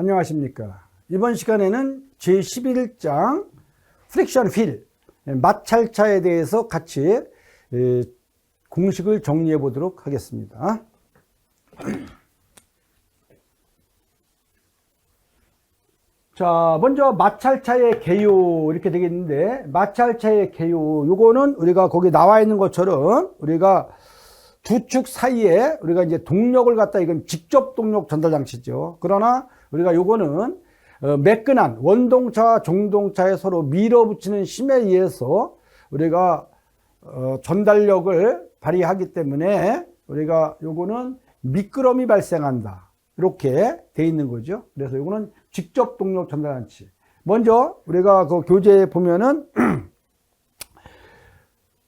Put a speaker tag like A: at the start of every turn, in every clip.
A: 안녕하십니까. 이번 시간에는 제11장 프릭션 휠, 마찰차에 대해서 같이 에, 공식을 정리해 보도록 하겠습니다. 자, 먼저 마찰차의 개요 이렇게 되겠는데 마찰차의 개요 요거는 우리가 거기 나와 있는 것처럼 우리가 두 축 사이에 우리가 이제 동력을 갖다 이건 직접 동력 전달 장치죠. 그러나 우리가 요거는 어, 매끈한 원동차와 종동차에 서로 밀어붙이는 힘에 의해서 우리가 어, 전달력을 발휘하기 때문에 우리가 요거는 미끄럼이 발생한다. 이렇게 돼 있는 거죠. 그래서 요거는 직접 동력 전달 장치. 먼저 우리가 그 교재에 보면은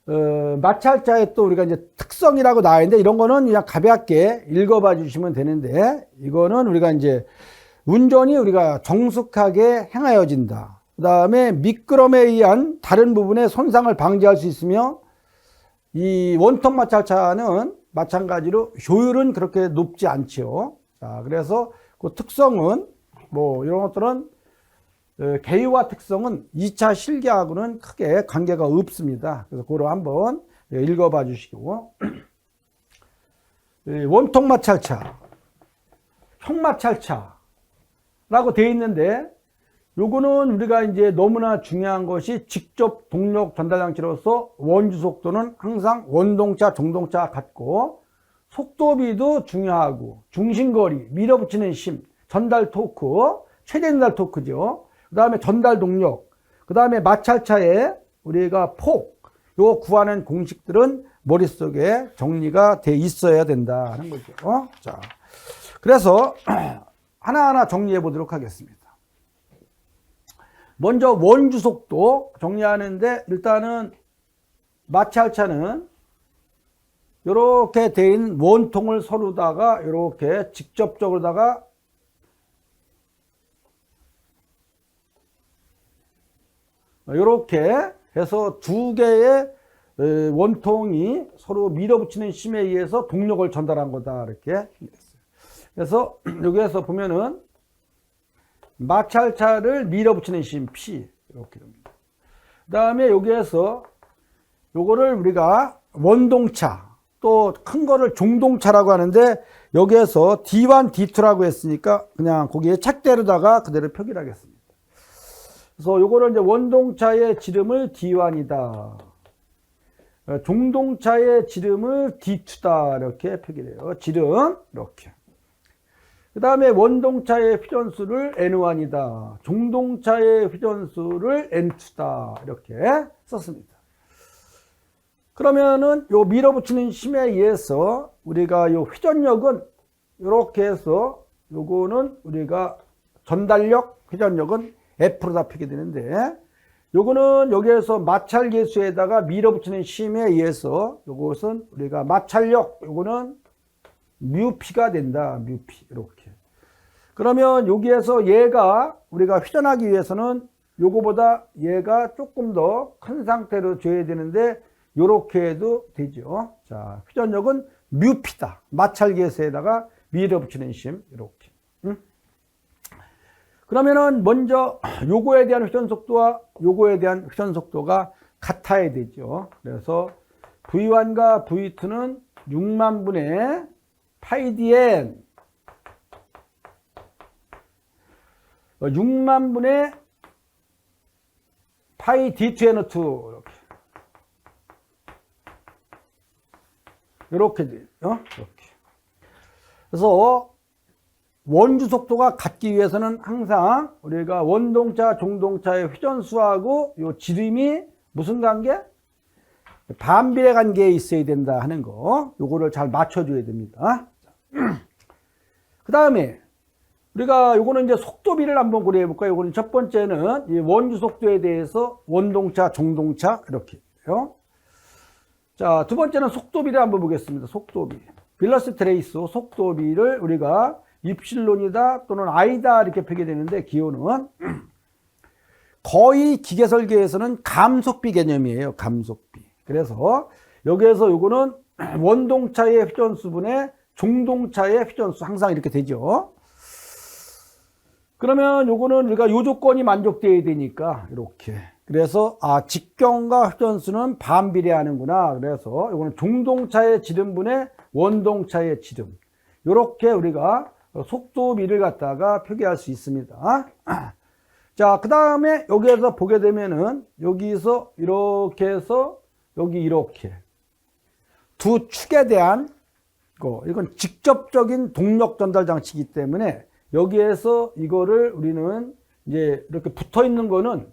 A: 어, 마찰자의 또 우리가 이제 특성이라고 나와 있는데 이런 거는 그냥 가볍게 읽어봐 주시면 되는데 이거는 우리가 이제 운전이 우리가 정숙하게 행하여진다. 그 다음에 미끄럼에 의한 다른 부분의 손상을 방지할 수 있으며 이 원통 마찰차는 마찬가지로 효율은 그렇게 높지 않죠. 자, 그래서 그 특성은 뭐 이런 것들은 어, 개요와 특성은 2차 실계하고는 크게 관계가 없습니다. 그래서 그걸 한번 읽어봐 주시고 이 원통 마찰차, 형 마찰차 라고 되어 있는데 요거는 우리가 이제 너무나 중요한 것이 직접 동력 전달 장치로서 원주 속도는 항상 원동차, 종동차 같고 속도비도 중요하고 중심거리, 밀어붙이는 힘, 전달 토크, 최대 전달 토크죠. 그 다음에 전달 동력, 그 다음에 마찰차에 우리가 폭, 요 구하는 공식들은 머릿속에 정리가 돼 있어야 된다 하는 거죠. 어? 자, 그래서 하나하나 정리해 보도록 하겠습니다. 먼저 원주 속도 정리하는데 일단은 마찰차는 이렇게 돼 원통을 서로다가 이렇게 직접적으로다가 이렇게 해서 두 개의 원통이 서로 밀어붙이는 힘에 의해서 동력을 전달한 거다 이렇게 그래서 여기에서 보면은 마찰차를 밀어붙이는 힘 P 이렇게 됩니다. 그 다음에 여기에서 요거를 우리가 원동차 또 큰 거를 종동차라고 하는데 여기에서 D1, D2라고 했으니까 그냥 거기에 책대로다가 그대로 표기를 하겠습니다. 그래서 요거를 이제 원동차의 지름을 D1이다. 종동차의 지름을 D2다. 이렇게 표기를 해요. 지름 이렇게. 그 다음에 원동차의 휘전수를 N1이다. 종동차의 휘전수를 N2다. 이렇게 썼습니다. 그러면은 요 밀어붙이는 힘에 의해서 우리가 요 휘전력은 이렇게 해서 요거는 우리가 전달력, 휘전력은 F로 잡히게 되는데 요거는 여기에서 마찰 계수에다가 밀어붙이는 힘에 의해서 요것은 우리가 마찰력 요거는 뮤피가 된다. 뮤피 이렇게. 그러면 여기에서 얘가 우리가 휘전하기 위해서는 요거보다 얘가 조금 더 큰 상태로 줘야 되는데 요렇게 해도 되죠. 자, 휘전력은 뮤피다. 마찰 계수에다가 밀어붙이는 힘 이렇게. 응? 그러면은 먼저 요거에 대한 휘전 속도와 요거에 대한 휘전 속도가 같아야 되죠. 그래서 V1과 V2는 6만 분의 파이 dn 6만 분의 파이 d2n2 이렇게 이렇게 돼요. 어? 이렇게. 그래서 원주 속도가 같기 위해서는 항상 우리가 원동차, 종동차의 휘전수하고 요 지름이 무슨 관계? 반비례 관계에 있어야 된다 하는 거. 요거를 잘 맞춰줘야 됩니다. 그 다음에 우리가 요거는 이제 속도비를 한번 고려해 볼까요? 요거는 첫 번째는 이 원주 속도에 대해서 원동차, 종동차 이렇게요. 자, 두 번째는 속도비를 한번 보겠습니다. 속도비. 빌러스 트레이스 속도비를 우리가 입실론이다 또는 아이다 이렇게 표기 되는데 기호는 거의 기계 설계에서는 감속비 개념이에요. 감속비. 그래서 여기에서 요거는 원동차의 휘전수분의 종동차의 휘전수 항상 이렇게 되죠. 그러면 요거는 우리가 요 조건이 만족돼야 되니까 이렇게. 그래서 아 직경과 회전수는 반비례하는구나. 그래서 요거는 종동차의 지름분의 원동차의 지름. 요렇게 우리가 속도비를 갖다가 표기할 수 있습니다. 자, 그 다음에 여기에서 보게 되면은 여기서 이렇게 해서 여기 이렇게 두 축에 대한 거 이건 직접적인 동력 전달 장치이기 때문에 여기에서 이거를 우리는 이제 이렇게 붙어 있는 거는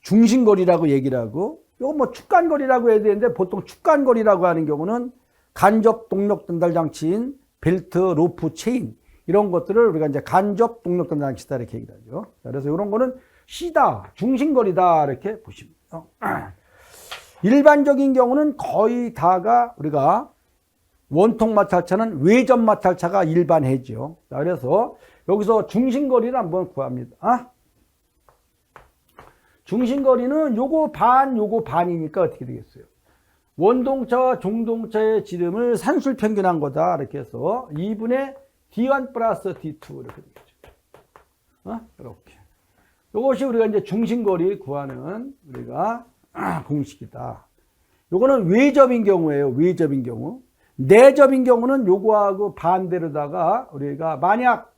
A: 중심거리라고 얘기를 하고 이거 뭐 축간거리라고 해야 되는데 보통 축간거리라고 하는 경우는 간접 동력 전달 장치인 벨트, 로프, 체인 이런 것들을 우리가 이제 간접 동력 전달 장치다 이렇게 얘기를 하죠. 자, 그래서 이런 거는 C다, 중심거리다 이렇게 보시면. 일반적인 경우는 거의 다가 우리가 원통 마찰차는 외전 마찰차가 일반해죠. 자, 그래서 여기서 중심거리를 한번 구합니다. 아? 중심거리는 요거 반, 요거 반이니까 어떻게 되겠어요? 원동차와 종동차의 지름을 산술 평균한 거다. 이렇게 해서 2분의 D1 플러스 D2 이렇게 되겠죠. 어? 이렇게. 요것이 우리가 이제 중심거리 구하는 우리가 공식이다. 요거는 외접인 경우예요. 외접인 경우. 내접인 경우는 요거하고 반대로다가 우리가 만약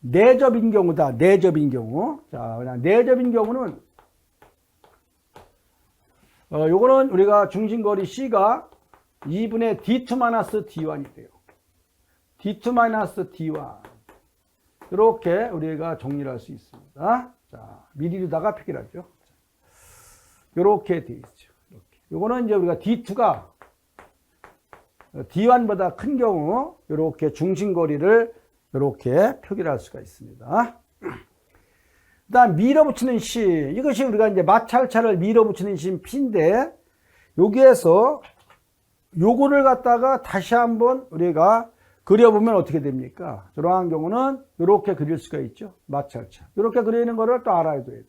A: 내접인 경우다. 내접인 경우. 자, 그냥 내접인 경우는 어, 요거는 우리가 중심거리 C가 2분의 D2-D1이 돼요. D2-D1. 이렇게 우리가 정리를 할 수 있습니다. 자, 미리로다가 표기를 하죠. 이렇게 되어 있죠. 이렇게. 요거는 이제 우리가 D2가 D1보다 큰 경우 이렇게 중심거리를 이렇게 표기를 할 수가 있습니다. 그 다음 밀어붙이는 심. 이것이 우리가 이제 마찰차를 밀어붙이는 심 P인데 여기에서 요거를 갖다가 다시 한번 우리가 그려보면 어떻게 됩니까? 저러한 경우는 이렇게 그릴 수가 있죠. 마찰차. 이렇게 그리는 거를 또 알아야 돼요.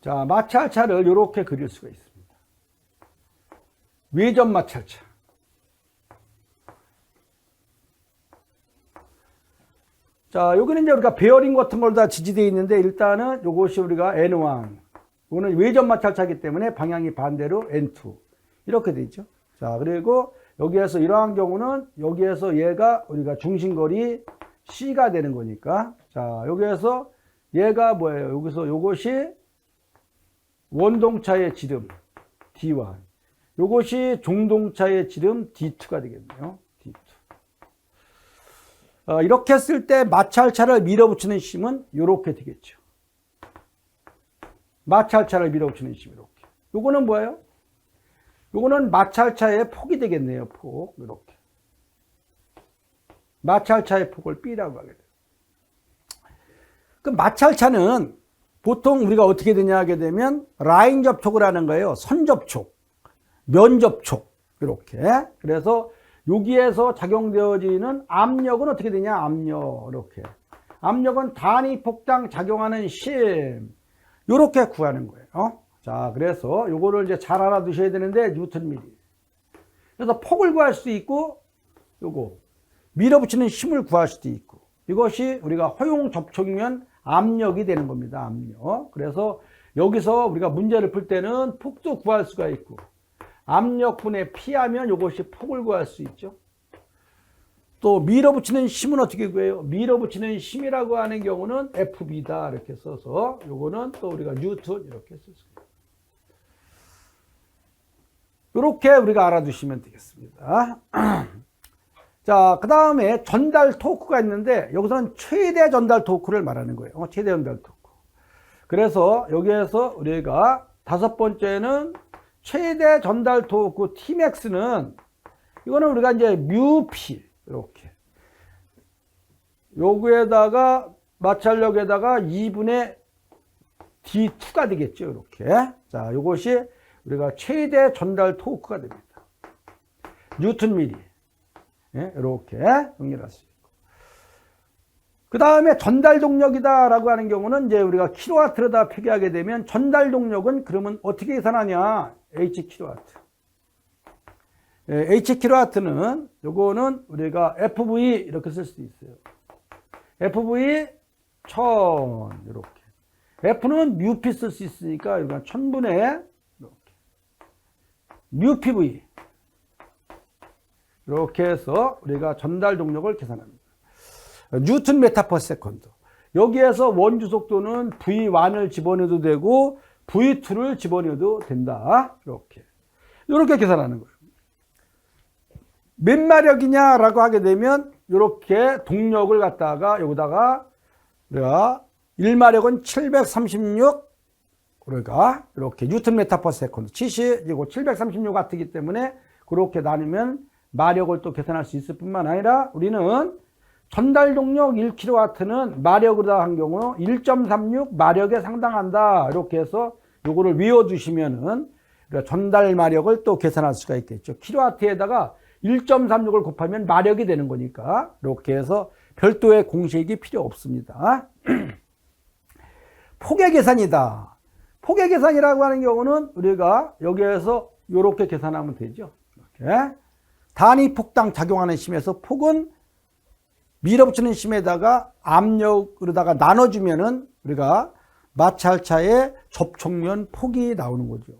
A: 자, 마찰차를 이렇게 그릴 수가 있습니다. 외전 마찰차. 자, 여기는 이제 우리가 베어링 같은 걸 다 지지되어 있는데 일단은 이것이 우리가 N1. 이거는 외전 마찰차이기 때문에 방향이 반대로 N2. 이렇게 되죠. 자, 그리고 여기에서 이러한 경우는 여기에서 얘가 우리가 중심거리 C가 되는 거니까. 자, 여기에서 얘가 뭐예요? 여기서 요것이 원동차의 지름 D1. 요것이 종동차의 지름 D2가 되겠네요. D2. 어, 이렇게 했을 때 마찰차를 밀어붙이는 힘은 이렇게 되겠죠. 마찰차를 밀어붙이는 힘 이렇게. 요거는 뭐예요? 요거는 마찰차의 폭이 되겠네요. 폭 이렇게. 마찰차의 폭을 B라고 하게 돼요. 그 마찰차는 보통 우리가 어떻게 되냐 하게 되면 라인 접촉을 하는 거예요. 선 접촉, 면 접촉 이렇게. 그래서 여기에서 작용되어지는 압력은 어떻게 되냐? 압력 이렇게. 압력은 단위 폭당 작용하는 심 이렇게 구하는 거예요. 자, 그래서 요거를 이제 잘 알아두셔야 되는데 뉴턴 미리. 그래서 폭을 구할 수도 있고 요거 밀어붙이는 힘을 구할 수도 있고 이것이 우리가 허용 접촉이면 압력이 되는 겁니다. 압력. 그래서 여기서 우리가 문제를 풀 때는 폭도 구할 수가 있고 압력분에 피하면 이것이 폭을 구할 수 있죠. 또 밀어붙이는 힘은 어떻게 구해요? 밀어붙이는 힘이라고 하는 경우는 FB다 이렇게 써서 요거는 또 우리가 뉴턴 이렇게 쓸 수 있어요. 이렇게 우리가 알아두시면 되겠습니다. 자, 그 다음에 전달 토크가 있는데 여기서는 최대 전달 토크를 말하는 거예요. 어, 최대 전달 토크. 그래서 여기에서 우리가 다섯 번째는 최대 전달 토크 Tmax는 이거는 우리가 이제 뮤피 이렇게 요구에다가 마찰력에다가 2분의 D2가 되겠죠. 이렇게. 자, 요것이 우리가 최대 전달 토크가 됩니다. 뉴턴 미리. 예, 이렇게 정리를 할수 있고. 그 다음에 전달 동력이다라고 하는 경우는 이제 우리가 킬로와트로다 표기하게 되면 전달 동력은 그러면 어떻게 계산하냐? H 킬로와트. 예, H 킬로와트는 요거는 우리가 FV 이렇게 쓸 수도 있어요. FV 1000 이렇게. F는 뮤피 쓸 수 있으니까 이건 1000분의 이렇게. 뮤PV 이렇게 해서 우리가 전달 동력을 계산합니다. 뉴턴 메타 퍼 세컨드. 여기에서 원주 속도는 V1을 집어넣어도 되고 V2를 집어넣어도 된다. 이렇게. 이렇게 계산하는 거예요. 몇 마력이냐라고 하게 되면 이렇게 동력을 갖다가 여기다가 우리가 1마력은 736 우리가 이렇게 뉴턴 메타 퍼 세컨드 70이고 736 같기 때문에 그렇게 나누면 마력을 또 계산할 수 있을 뿐만 아니라 우리는 전달 동력 1kW는 마력으로 한 경우 1.36 마력에 상당한다. 이렇게 해서 요거를 외워 두시면은 전달 마력을 또 계산할 수가 있겠죠. 킬로와트에다가 1.36을 곱하면 마력이 되는 거니까 이렇게 해서 별도의 공식이 필요 없습니다. 폭의 계산이다. 폭의 계산이라고 하는 경우는 우리가 여기에서 이렇게 계산하면 되죠. 이렇게. 단위 폭당 작용하는 심에서 폭은 밀어붙이는 심에다가 압력으로다가 나눠주면은 우리가 마찰차의 접촉면 폭이 나오는 거죠.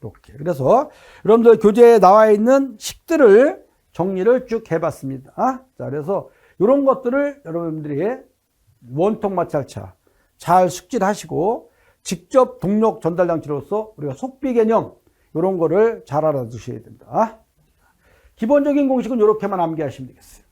A: 이렇게. 그래서 여러분들 교재에 나와 있는 식들을 정리를 쭉 해봤습니다. 자, 그래서 이런 것들을 여러분들이 원통 마찰차 잘 숙지하시고 직접 동력 전달 장치로서 우리가 속비 개념 이런 거를 잘 알아두셔야 된다. 기본적인 공식은 이렇게만 암기하시면 되겠어요.